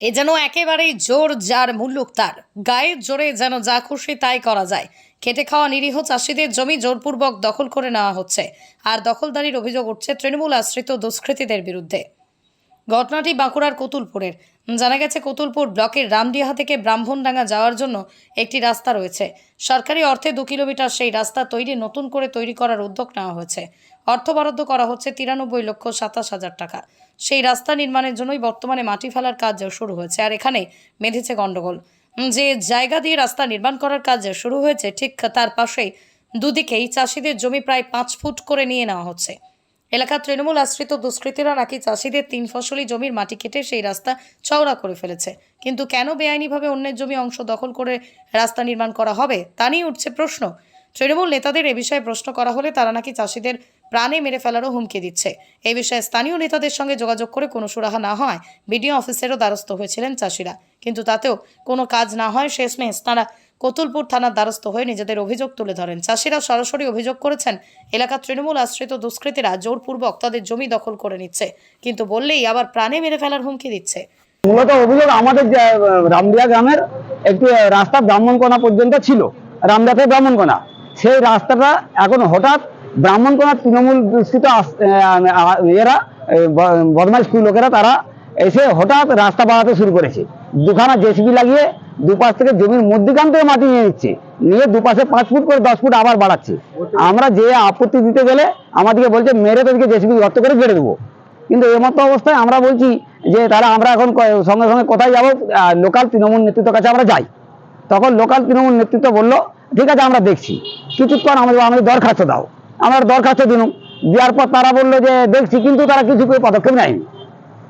এ যেন একেবারেই জোর যার মুল্লুক তার। গায়ের জোরে যেন যা খুশি তাই করা যায়। খেটে খাওয়া নিরীহ চাষিদের জমি জোরপূর্বক দখল করে নেওয়া হচ্ছে আর দখলদারির অভিযোগ উঠছে তৃণমূল আশ্রিত দুষ্কৃতীদের বিরুদ্ধে। ঘটনাটি বাঁকুড়ার কতুলপুরের। জানা গেছে, কতুলপুর ব্লকের রামডিহা থেকে ব্রাহ্মণডাঙ্গা যাওয়ার জন্য একটি রাস্তা রয়েছে। সরকারি অর্থে দু কিলোমিটার সেই রাস্তা তৈরি, নতুন করে তৈরি করার উদ্যোগ নেওয়া হয়েছে। অর্থ বরাদ্দ করা হচ্ছে তিরানব্বই লক্ষ সাতাশ হাজার টাকা। সেই রাস্তা নির্মাণের জন্যই বর্তমানে মাটি ফেলার কাজ শুরু হয়েছে। আর এখানে মেধেছে গণ্ডগোল যে জায়গা দিয়ে রাস্তা নির্মাণ করার কাজ শুরু হয়েছে, ঠিক তার পাশেই দুদিকেই চাষিদের জমি প্রায় পাঁচ ফুট করে নিয়ে নেওয়া হচ্ছে। এলাকার তৃণমূল আশ্রিত দুষ্কৃতীরা নাকি চাষিদের তিন ফসলি জমির মাটি কেটে সেই রাস্তা চওড়া করে ফেলেছে। কিন্তু কেন বেআইনিভাবে অন্যের জমি অংশ দখল করে রাস্তা নির্মাণ করা হবে, তা নিয়ে উঠছে প্রশ্ন। তৃণমূল নেতাদের এ বিষয়ে প্রশ্ন করা হলে তারা নাকি চাষিদের প্রাণে মেরে ফেলারও হুমকি দিচ্ছে। এই বিষয়ে স্থানীয় নেতাদের সঙ্গে যোগাযোগ করে কোনো সুরাহা না হয় বিডিও অফিসেরও দ্বারস্থ হয়েছিলেন চাষিরা। কিন্তু তাতেও কোনো কাজ না হয় শেষমেশ তারা কতুলপুর থানার দ্বারস্থ হয়ে নিজেদের অভিযোগ তুলে ধরেন। চাষিরা সরাসরি অভিযোগ করেছেন এলাকার তৃণমূল আশ্রিত দুষ্কৃতীরা জোরপূর্বক তাদের জমি দখল করে নিচ্ছে, কিন্তু বললেই আবার প্রাণে মেরে ফেলার হুমকি দিচ্ছে। মূলত অভিযোগ আমাদের রামদিয়া গ্রামের একটি রাস্তা ব্রাহ্মণকোনা পর্যন্ত ছিল। রামদিয়া থেকে ব্রাহ্মণকোনা। সেই রাস্তাটা এখন হঠাৎ ব্রাহ্মণকোনা তৃণমূল আহ, এরা বদমাইশ লোকেরা তারা এসে হঠাৎ রাস্তা বাড়াতে শুরু করেছে। দুখানা জেসিবি লাগিয়ে দুপাশ থেকে জমির মধ্যখান থেকে মাটি নিয়ে নিচ্ছে। নিয়ে দুপাশে পাঁচ ফুট করে দশ ফুট আবার বাড়াচ্ছে। আমরা যে আপত্তি দিতে গেলে আমাদেরকে বলছে মেরে তোদেরকে জেসিবি গর্ত করে গেড়ে দেবো। কিন্তু এই মতো অবস্থায় আমরা বলছি যে তারা আমরা এখন সঙ্গে সঙ্গে কোথায় যাব? লোকাল তৃণমূল নেতৃত্বের কাছে আমরা যাই। তখন লোকাল তৃণমূল নেতৃত্ব বলল ঠিক আছে, আমরা দেখছি। কিছুক্ষণ আমাদের আমাদের দরখাস্ত দাও। আমরা দরখাস্ত দিলাম। দেওয়ার পর তারা বলল যে, দেখছি, কিন্তু তারা কিছু করে পদক্ষেপ নেয়নি।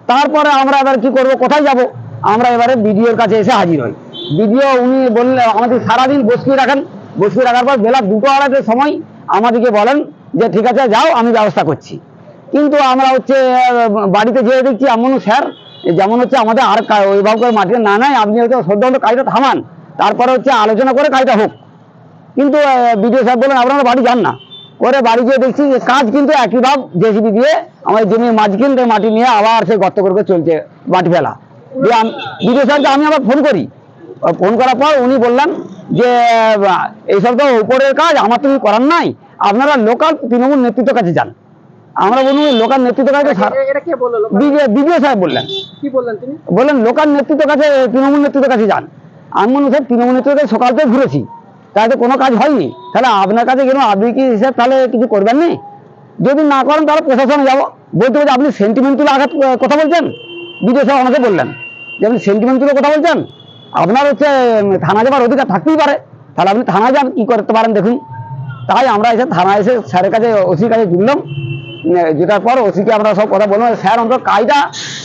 তারপরে আমরা এবার কি করব, কোথায় যাব? আমরা এবারে বিডিওর কাছে এসে হাজির হই। বিডিও, উনি বললে, আমাদের সারাদিন বসিয়ে রাখেন। বসিয়ে রাখার পর বেলা দুটো আড়াইটের সময় আমাদেরকে বলেন যে, ঠিক আছে, যাও, আমি ব্যবস্থা করছি। কিন্তু আমরা হচ্ছে বাড়িতে যেয়ে দেখছি এমন স্যার, যেমন হচ্ছে আমাদের আর অভিভাবকের মাটিতে না নাই আপনি হয়তো সদ্য কাজটা থামান। তারপরে হচ্ছে আলোচনা করে কাজটা হোক। কিন্তু বিডিও সাহেব বলেন আপনারা বাড়ি যান না। করে বাড়ি গিয়ে দেখছি যে কাজ কিন্তু একই ভাব জেসিবি দিয়ে আমাদের জমির মাঝখান থেকে মাটি নিয়ে আবার সে গর্ত করে চলছে মাটি ফেলা। দিয়ে বিডিও সাহেবকে আমি আবার ফোন করি। ফোন করার পর উনি বললেন যে এইসব তো উপরের কাজ আমার তুমি করার নাই। আপনারা লোকাল তৃণমূল নেতৃত্বের কাছে যান। আমরা বলুন লোকাল নেতৃত্বের কাছে? বিডিও সাহেব বললেন। কি বললেন বললেন লোকাল নেতৃত্বের কাছে তৃণমূল নেতৃত্বের কাছে যান। আমি মনে হচ্ছে তৃণমূল নেতৃত্বের সকাল থেকে ঘুরেছি। তাই তো কোনো কাজ হয়নি। তাহলে আপনার কাছে গেলাম আপনি কি হিসাব তাহলে কিছু করবেন নি? যদি না করেন তাহলে প্রশাসনে যাব। বলতে বলছে আপনি সেন্টিমেন্ট সেন্টিমেন্টাল আঘাত কথা বলছেন? সাহেব আমাকে বললেন যে আপনি সেন্টিমেন্ট সেন্টিমেন্টাল কথা বলছেন। আপনার হচ্ছে থানা যাবার অধিকার থাকতেই পারে। তাহলে আপনি থানায় যান, কি করতে পারেন দেখুন। তাই আমরা এসে থানায় এসে স্যারের কাছে, ওসির কাছে জুড়লাম। যেটার পর ওসিকে আমরা সব কথা বললাম। স্যার অন্তত কাজটা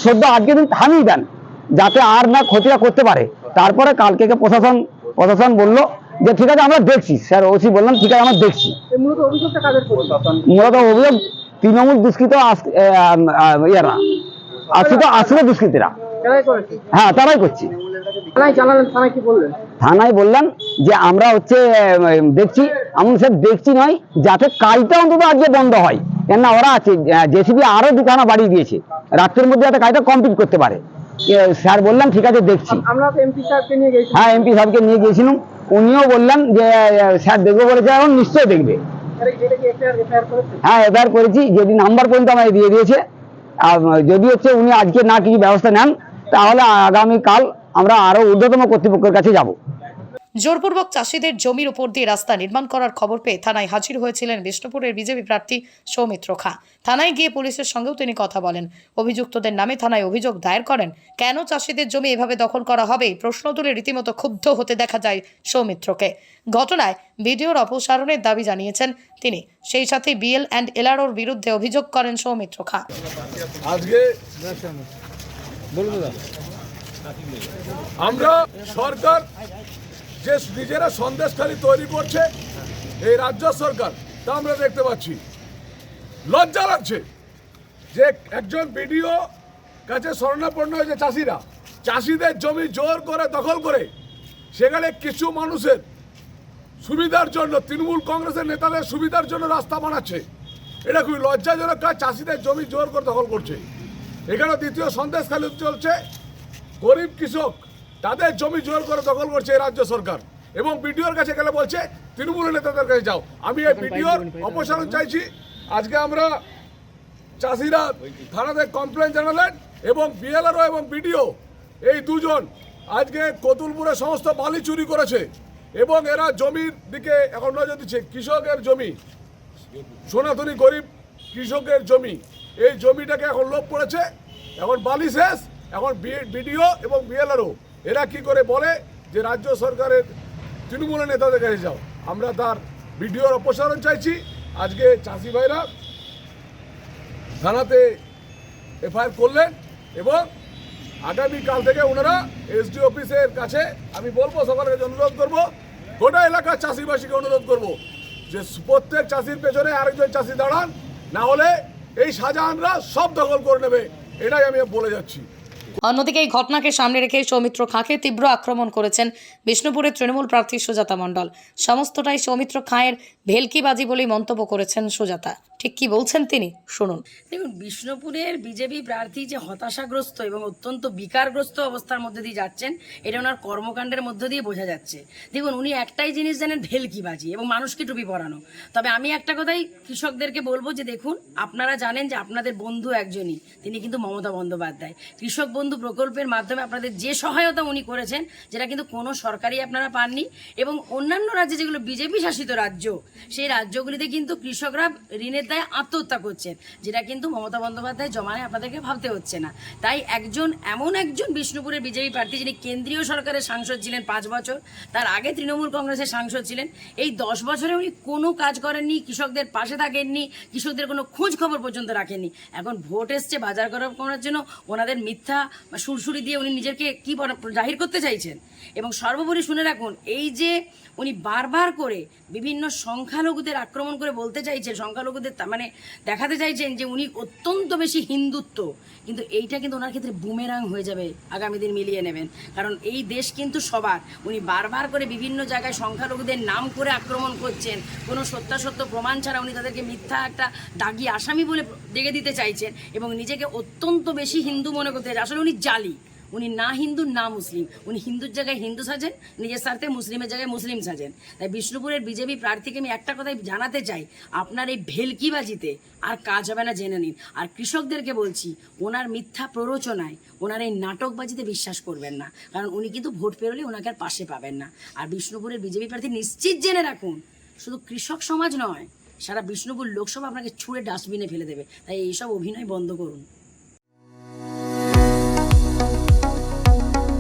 সদ্য আজকে দিন থামিয়ে দেন, যাতে আর না ক্ষতিটা করতে পারে। তারপরে কালকে প্রশাসন প্রশাসন বলল যে ঠিক আছে আমরা দেখছি। স্যার ওসি বললাম ঠিক আছে আমরা দেখছি। মূলত অভিযোগ তৃণমূল দুষ্কৃত আম, আম, ইয়েরা। আশ্রিত আশ্রিত দুষ্কৃতীরা। হ্যাঁ তারাই করছি। থানায় বললাম যে আমরা হচ্ছে দেখছি। এমন স্যার দেখছি নয় যাতে কাজটা অন্তত আজকে বন্ধ হয়। কেননা ওরা আছে জেসিবি আরও দুখানা বাড়িয়ে দিয়েছে। রাত্রের মধ্যে যাতে কাজটা কমপ্লিট করতে পারে। স্যার বললাম ঠিক আছে দেখছি। হ্যাঁ এমপি সাহেবকে নিয়ে গিয়েছিলাম। উনিও বললাম যে স্যার দেখব বলেছে এখন নিশ্চয়ই দেখবে। হ্যাঁ এফআইআর করেছি যদি নাম্বার পর্যন্ত আমায় দিয়ে দিয়েছে। আর যদি হচ্ছে উনি আজকে না কিছু ব্যবস্থা নেন তাহলে আগামীকাল আমরা আরও ঊর্ধ্বতম কর্তৃপক্ষের কাছে যাব। জোরপূর্বক চাষিদের জমির উপর দিয়ে রাস্তা নির্মাণ করার খবর পেয়ে থানায় হাজির হয়েছিলেন বিষ্ণুপুরের বিজেপি প্রার্থী সৌমিত্র খা। থানায় গিয়ে পুলিশের সঙ্গেও তিনি কথা বলেন। অভিযুক্তদের নামে থানায় অভিযোগ দায়ের করেন। কেন চাষিদের জমি এভাবে দখল করা হবে? প্রশ্ন তুলে রীতিমতো ক্ষুব্ধ হতে দেখা যায় সৌমিত্রকে। ঘটনায় ভিডিওর অপসারণের দাবি জানিয়েছেন তিনি। সেই সাথে বিএল অ্যান্ড এলআরওর বিরুদ্ধে অভিযোগ করেন সৌমিত্র খা। আমরা সরকার যে নিজেরা সন্দেশখালী তৈরি করছে এই রাজ্য সরকার, তা আমরা দেখতে পাচ্ছি। লজ্জা লাগছে যে একজন বিডিও কাছে শরণাপন্ন হয়েছে চাষিরা। চাষিদের জমি জোর করে, দখল করে সেখানে কিছু মানুষের সুবিধার জন্য, তৃণমূল কংগ্রেসের নেতাদের সুবিধার জন্য রাস্তা বানাচ্ছে। এটা খুবই লজ্জাজনক কাজ, চাষিদের জমি জোর করে দখল করছে। এখানে দ্বিতীয় সন্দেশ খালি চলছে। গরিব কৃষক তাদের জমি জোর করে দখল করছে এই রাজ্য সরকার। এবং বিডিওর কাছে গেলে বলছে তৃণমূলের নেতাদের কাছে যাও। আমি এই বিডিওর অপসারণ চাইছি। আজকে আমরা চাষিরা থানাতে কমপ্লেন জানালেন এবং বিএলআরও এবং বিডিও এই দুজন আজকে কতুলপুরে সমস্ত বালি চুরি করেছে এবং এরা জমির দিকে এখন নজর দিচ্ছে। কৃষকের জমি সনাতনী গরিব কৃষকের জমি এই জমিটাকে এখন লোভ পড়েছে এখন বালি শেষ এখন বিডিও এবং বিএলআরও। এরা কি করে বলে যে রাজ্য সরকারের তৃণমূলের নেতাদের কাছে যাও? আমরা তার বিডিওর অপসারণ চাইছি। আজকে চাষি ভাইরা থানাতে এফআইআর করলেন এবং আগামীকাল থেকে ওনারা এসডি অফিসের কাছে আমি বলব, সকালের কাছে অনুরোধ করব, গোটা এলাকার চাষিবাসীকে অনুরোধ করব যে প্রত্যেক চাষির পেছনে আরেকজন চাষি দাঁড়ান, না হলে এই শাহজাহানরা সব দখল করে নেবে, এটাই আমি বলে যাচ্ছি। অন্যদিকে এই ঘটনাকে সামনে রেখে সৌমিত্র খাঁকে তীব্র আক্রমণ করেছেন বিষ্ণুপুরের তৃণমূল প্রার্থী সুজাতা মণ্ডল। সমস্তটাই সৌমিত্র খাঁয়ের ভেলকিবাজি বলেই মন্তব্য করেছেন সুজাতা। ঠিক কি বলছেন তিনি? শুনুন। দেখুন, বিষ্ণুপুরের বিজেপি প্রার্থী যে হতাশাগ্রস্ত এবং অত্যন্ত বিকারগ্রস্ত অবস্থার মধ্যে দিয়ে যাচ্ছেন, এটা ওনার কর্মকাণ্ডের মধ্য দিয়ে বোঝা যাচ্ছে। দেখুন, উনি একটাই জিনিস জানেন, ভেলকিবাজি এবং মানুষকে টুপি পরানো। তবে আমি একটা কথাই কৃষকদেরকে বলব যে দেখুন, আপনারা জানেন যে আপনাদের বন্ধু একজনই, তিনি কিন্তু মমতা বন্দ্যোপাধ্যায়। কৃষক বন্ধু প্রকল্পের মাধ্যমে আপনাদের যে সহায়তা উনি করেছেন, যেটা কিন্তু কোনো সরকারি আপনারা পাননি এবং অন্যান্য রাজ্যে যেগুলো বিজেপি শাসিত রাজ্য, সেই রাজ্যগুলিতে কিন্তু কৃষকরা ঋণের দায়ে আত্মহত্যা করছেন, যেটা কিন্তু মমতা বন্দ্যোপাধ্যায় জমানায় আপনাদেরকে ভাবতে হচ্ছে না। তাই একজন, এমন একজন বিষ্ণুপুরের বিজেপি প্রার্থী যিনি কেন্দ্রীয় সরকারের সাংসদ ছিলেন পাঁচ বছর, তার আগে তৃণমূল কংগ্রেসের সাংসদ ছিলেন, এই দশ বছরে উনি কোনো কাজ করেননি, কৃষকদের পাশে থাকেননি, কৃষকদের কোনো খোঁজ খবর পর্যন্ত রাখেননি। এখন ভোট এসছে বাজার করা- করার জন্য, ওনাদের মিথ্যা বা সুরসুরি দিয়ে উনি নিজেকে কি জাহির করতে চাইছেন? এবং সর্বোপরি শুনে রাখুন, এই যে উনি বারবার করে বিভিন্ন সংখ্যালঘুদের আক্রমণ করে বলতে চাইছেন সংখ্যালঘুদের মানে দেখাতে চাইছেন যে উনি অত্যন্ত বেশি হিন্দুত্ব, কিন্তু এইটা কিন্তু ওনার ক্ষেত্রে বুমেরাং হয়ে যাবে আগামী দিন মিলিয়ে নেবেন। কারণ এই দেশ কিন্তু সবার, উনি বারবার করে বিভিন্ন জায়গায় সংখ্যালঘুদের নাম করে আক্রমণ করছেন। কোনো সত্যাসত্য প্রমাণ ছাড়া উনি তাদেরকে মিথ্যা একটা দাগি আসামি বলে ডেকে দিতে চাইছেন এবং নিজেকে অত্যন্ত বেশি হিন্দু মনে করতে। আসলে উনি জালি। উনি না হিন্দু, না মুসলিম। উনি হিন্দুর জায়গায় হিন্দু সাজেন, নিজের স্বার্থে মুসলিমের জায়গায় মুসলিম সাজেন। তাই বিষ্ণুপুরের বিজেপি প্রার্থীকে আমি একটা কথাই জানাতে চাই, আপনার এই ভেলকিবাজিতে আর কাজ হবে না জেনে নিন। আর কৃষকদেরকে বলছি, ওনার মিথ্যা প্ররোচনায় ওনার এই নাটকবাজিতে বিশ্বাস করবেন না। কারণ উনি কিন্তু ভোট পেরোলে ওনাকে আর পাশে পাবেন না। আর বিষ্ণুপুরের বিজেপি প্রার্থী নিশ্চিত জেনে রাখুন, শুধু কৃষক সমাজ নয়, সারা বিষ্ণুপুর লোকসভা আপনাকে ছুঁড়ে ডাস্টবিনে ফেলে দেবে। তাই এইসব অভিনয় বন্ধ করুন।